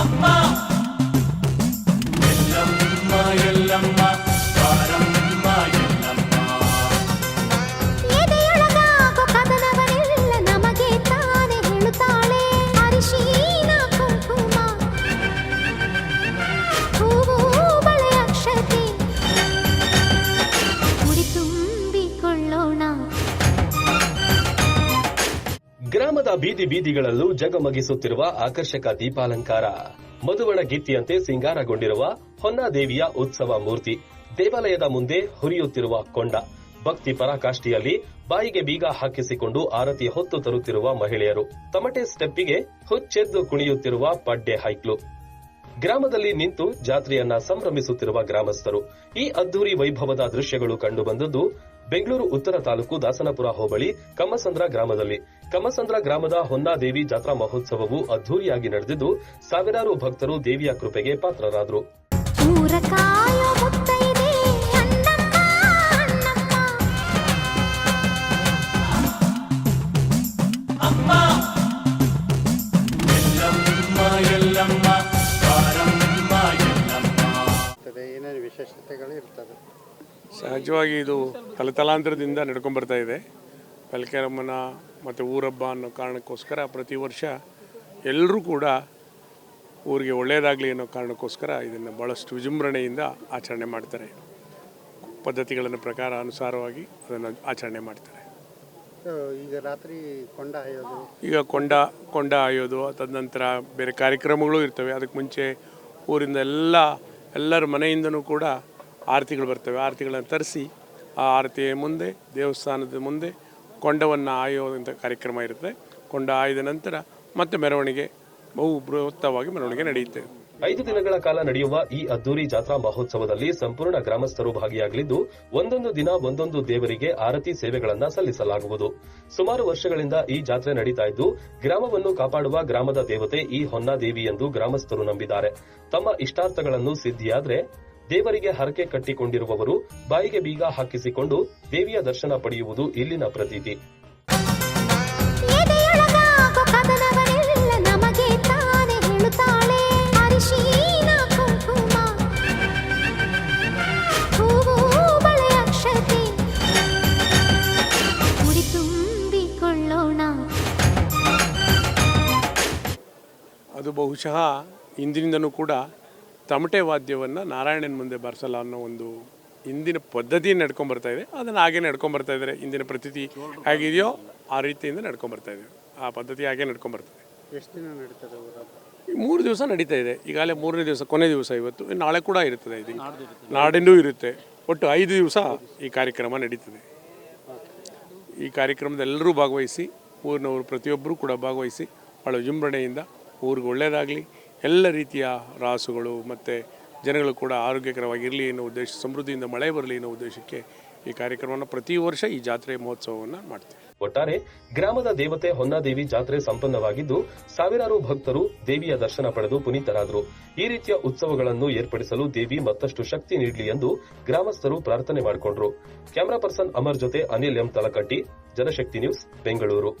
అమ్మా! ಗ್ರಾಮದ ಬೀದಿ ಬೀದಿಗಳಲ್ಲೂ ಜಗಮಗಿಸುತ್ತಿರುವ ಆಕರ್ಷಕ ದೀಪಾಲಂಕಾರ. ಮಧುವಣ ಗಿತ್ತಿಯಂತೆ ಸಿಂಗಾರಗೊಂಡಿರುವ ಹೊನ್ನಾದೇವಿಯ ಉತ್ಸವ ಮೂರ್ತಿ ದೇವಾಲಯದ ಮುಂದೆ ಹುರಿಯುತ್ತಿರುವ ಕೊಂಡ. ಭಕ್ತಿ ಪರಾಕಾಷ್ಠಿಯಲ್ಲಿ ಬಾಯಿಗೆ ಬೀಗ ಹಾಕಿಸಿಕೊಂಡು ಆರತಿ ಹೊತ್ತು ತರುತ್ತಿರುವ ಮಹಿಳೆಯರು. ತಮಟೆ ಸ್ಟೆಪ್ಪಿಗೆ ಹುಚ್ಚೆದ್ದು ಕುಣಿಯುತ್ತಿರುವ ಪಡ್ಡೆ ಹೈಕ್ಲು. ಗ್ರಾಮದಲ್ಲಿ ನಿಂತು ಜಾತ್ರೆಯನ್ನ ಸಂಭ್ರಮಿಸುತ್ತಿರುವ ಗ್ರಾಮಸ್ಥರು. ಈ ಅದ್ದೂರಿ ವೈಭವದ ದೃಶ್ಯಗಳು ಕಂಡುಬಂದದ್ದು ಬೆಂಗಳೂರು ಉತ್ತರ ತಾಲೂಕು ದಾಸನಪುರ ಹೋಬಳಿ ಕಮ್ಮಸಂದ್ರ ಗ್ರಾಮದಲ್ಲಿ. ಕಮ್ಮಸಂದ್ರ ಗ್ರಾಮದ ಹೊನ್ನಾದೇವಿ ಜಾತ್ರಾ ಮಹೋತ್ಸವವು ಅದ್ದೂರಿಯಾಗಿ ನಡೆದಿದ್ದು ಸಾವಿರಾರು ಭಕ್ತರು ದೇವಿಯ ಕೃಪೆಗೆ ಪಾತ್ರರಾದರು. ಏನೇನು ವಿಶೇಷತೆಗಳು ಇರ್ತದೆ? ಸಹಜವಾಗಿ ಇದು ತಲತಲಾಂತರದಿಂದ ನಡ್ಕೊಂಡ್ಬರ್ತಾ ಇದೆ. ಪಲ್ಕೆರಮ್ಮನ ಮತ್ತು ಊರಬ್ಬ ಅನ್ನೋ ಕಾರಣಕ್ಕೋಸ್ಕರ ಪ್ರತಿ ವರ್ಷ ಎಲ್ಲರೂ ಕೂಡ ಊರಿಗೆ ಒಳ್ಳೆಯದಾಗಲಿ ಅನ್ನೋ ಕಾರಣಕ್ಕೋಸ್ಕರ ಇದನ್ನು ಭಾಳಷ್ಟು ವಿಜೃಂಭಣೆಯಿಂದ ಆಚರಣೆ ಮಾಡ್ತಾರೆ. ಪದ್ಧತಿಗಳನ್ನು ಪ್ರಕಾರ ಅನುಸಾರವಾಗಿ ಅದನ್ನು ಆಚರಣೆ ಮಾಡ್ತಾರೆ. ಈಗ ರಾತ್ರಿ ಕೊಂಡ ಆಯೋದು ಈಗ ಕೊಂಡ ಕೊಂಡ ಆಯೋದು ತದನಂತರ ಬೇರೆ ಕಾರ್ಯಕ್ರಮಗಳು ಇರ್ತವೆ. ಅದಕ್ಕೆ ಮುಂಚೆ ಊರಿಂದ ಎಲ್ಲ ಎಲ್ಲರ ಮನೆಯಿಂದನೂ ಕೂಡ ಆರತಿಗಳು ಬರ್ತವೆ. ಆರತಿಗಳನ್ನು ತರಿಸಿ ಆ ಆರತಿಯ ಮುಂದೆ, ದೇವಸ್ಥಾನದ ಮುಂದೆ ಕೊಂಡವನ್ನು ಆಯೋದಂಥ ಕಾರ್ಯಕ್ರಮ ಇರುತ್ತೆ. ಕೊಂಡ ಆಯ್ದ ನಂತರ ಮತ್ತೆ ಮೆರವಣಿಗೆ, ಬಹು ಬೃಹತ್ತವಾಗಿ ಮೆರವಣಿಗೆ ನಡೆಯುತ್ತೆ. ಐದು ದಿನಗಳ ಕಾಲ ನಡೆಯುವ ಈ ಅದ್ದೂರಿ ಜಾತ್ರಾ ಮಹೋತ್ಸವದಲ್ಲಿ ಸಂಪೂರ್ಣ ಗ್ರಾಮಸ್ಥರು ಭಾಗಿಯಾಗಲಿದ್ದು, ಒಂದೊಂದು ದಿನ ಒಂದೊಂದು ದೇವರಿಗೆ ಆರತಿ ಸೇವೆಗಳನ್ನು ಸಲ್ಲಿಸಲಾಗುವುದು. ಸುಮಾರು ವರ್ಷಗಳಿಂದ ಈ ಜಾತ್ರೆ ನಡೀತಾ ಇದ್ದು, ಗ್ರಾಮವನ್ನು ಕಾಪಾಡುವ ಗ್ರಾಮದ ದೇವತೆ ಈ ಹೊನ್ನಾದೇವಿ ಎಂದು ಗ್ರಾಮಸ್ಥರು ನಂಬಿದ್ದಾರೆ. ತಮ್ಮ ಇಷ್ಟಾರ್ಥಗಳನ್ನು ಸಿದ್ಧಿಯಾದ್ರೆ ದೇವರಿಗೆ ಹರಕೆ ಕಟ್ಟಿಕೊಂಡಿರುವವರು ಬಾಯಿಗೆ ಬೀಗ ಹಾಕಿಸಿಕೊಂಡು ದೇವಿಯ ದರ್ಶನ ಪಡೆಯುವುದು ಇಲ್ಲಿನ ಪ್ರತೀತಿ. ಅದು ಬಹುಶಃ ಇಂದಿನಿಂದನೂ ಕೂಡ ತಮಟೆ ವಾದ್ಯವನ್ನು ನಾರಾಯಣನ ಮುಂದೆ ಬಾರಿಸಲ್ಲ ಅನ್ನೋ ಒಂದು ಹಿಂದಿನ ಪದ್ಧತಿ ನಡ್ಕೊಂಬರ್ತಾ ಇದೆ. ಅದನ್ನು ಹಾಗೆ ನಡ್ಕೊಂಬರ್ತಾ ಇದ್ದಾರೆ ಇಂದಿನ ಪ್ರತೀತಿ ಹೇಗಿದೆಯೋ ಆ ರೀತಿಯಿಂದ ನಡ್ಕೊಂಬರ್ತಾ ಇದೆ. ಆ ಪದ್ಧತಿ ಹಾಗೆ ನಡ್ಕೊಂಬರ್ತದೆ ಎಷ್ಟು ದಿನ ನಡೀತದೆ ಈ ಮೂರು ದಿವಸ ನಡೀತಾ ಇದೆ. ಈಗಾಗಲೇ ಮೂರನೇ ದಿವಸ ಕೊನೆ ದಿವಸ ಇವತ್ತು. ನಾಳೆ ಕೂಡ ಇರುತ್ತದೆ ಇದು ನಾಡಿನೂ ಇರುತ್ತೆ. ಒಟ್ಟು ಐದು ದಿವಸ ಈ ಕಾರ್ಯಕ್ರಮ ನಡೀತದೆ. ಈ ಕಾರ್ಯಕ್ರಮದ ಎಲ್ಲರೂ ಭಾಗವಹಿಸಿ ಊರಿನವರು ಪ್ರತಿಯೊಬ್ಬರೂ ಕೂಡ ಭಾಗವಹಿಸಿ ಭಾಳ ವಿಜೃಂಭಣೆಯಿಂದ ಊರಿಗೆ ಒಳ್ಳೆಯದಾಗಲಿ ಎಲ್ಲ ರೀತಿಯ ರಾಸುಗಳು ಮತ್ತು ಜನಗಳು ಕೂಡ ಆರೋಗ್ಯಕರವಾಗಿರಲಿ ಅನ್ನೋ ಉದ್ದೇಶ, ಸಮೃದ್ಧಿಯಿಂದ ಮಳೆ ಬರಲಿ ಅನ್ನೋ ಉದ್ದೇಶಕ್ಕೆ ಈ ಕಾರ್ಯಕ್ರಮವನ್ನು ಪ್ರತಿ ವರ್ಷ ಈ ಜಾತ್ರೆ ಮಹೋತ್ಸವವನ್ನು ಮಾಡ್ತೀವಿ. ಒಟ್ಟಾರೆ ಗ್ರಾಮದ ದೇವತೆ ಹೊನ್ನಾದೇವಿ ಜಾತ್ರೆ ಸಂಪನ್ನವಾಗಿದ್ದು, ಸಾವಿರಾರು ಭಕ್ತರು ದೇವಿಯ ದರ್ಶನ ಪಡೆದು ಪುನೀತರಾದರು. ಈ ರೀತಿಯ ಉತ್ಸವಗಳನ್ನು ಏರ್ಪಡಿಸಲು ದೇವಿ ಮತ್ತಷ್ಟು ಶಕ್ತಿ ನೀಡಲಿ ಎಂದು ಗ್ರಾಮಸ್ಥರು ಪ್ರಾರ್ಥನೆ ಮಾಡಿಕೊಂಡರು. ಕ್ಯಾಮರಾ ಪರ್ಸನ್ ಅಮರ್ ಜೊತೆ ಅನಿಲ್ ಎಂ ತಲಕಟ್ಟಿ, ಜನಶಕ್ತಿ ನ್ಯೂಸ್ ಬೆಂಗಳೂರು.